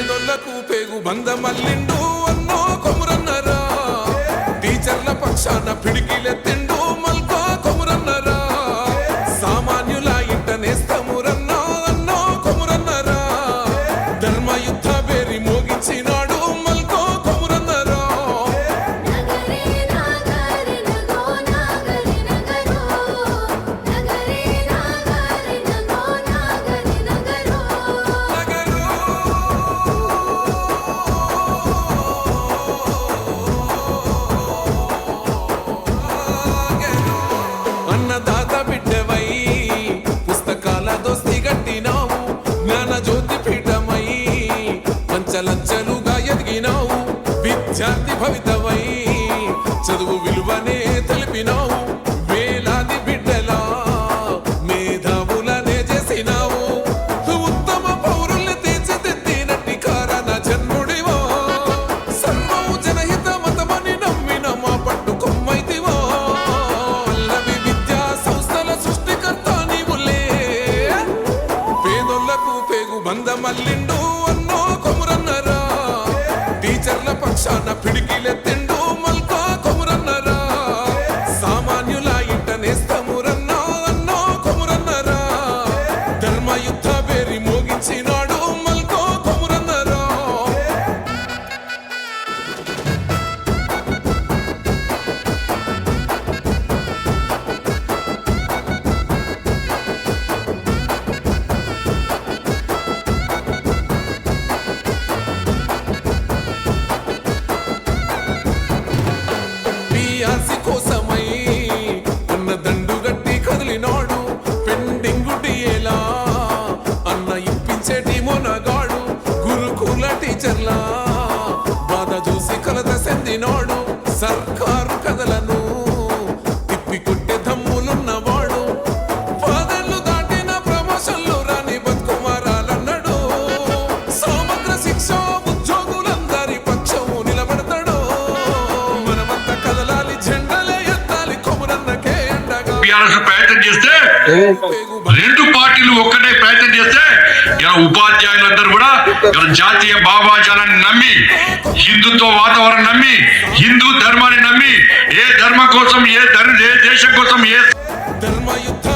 పేదొళ్ళకు పేగు బంధమల్లిండు అన్నో కొమురన్నరా. టీచర్ల పక్షాన పిడికిలెత్తిండు పంచలంచలుగా ఎదిగినావు. విద్యార్థి భవితవై చదువు విలువనే తెలిపినావు. వేలాది బిడ్డలా మేధావులనే చేసినావు. ఉత్తమ పౌరుల్ని తీర్చిదిద్దినట్టి కారణ జన్ముడివో. సర్వము జనహిత మతమని నమ్మిన మా పట్టు కొమ్మైతివో. వల్లవి విద్యా సంస్థల సృష్టికర్త నీవులే. పేదోళ్ళకు పేగు బంధమల్లిండు అన్నో కొమ్మ టీచర్ల పక్షాన చెందినాడు బీఆర్ఎస్ ప్రయత్నం చేస్తే రెండు పార్టీలు ఒక్కటే ప్రయత్నం చేస్తే ఇలా ఉపాధ్యాయులందరూ కూడా ఇలా జాతీయ భావాచారాన్ని నమ్మి హిందుత్వ వాతావరణం నమ్మి హిందూ ధర్మాన్ని నమ్మి ఏ ధర్మం కోసం ఏ ధర్మ ఏ దేశం కోసం ఏ ధర్మయుద్ధ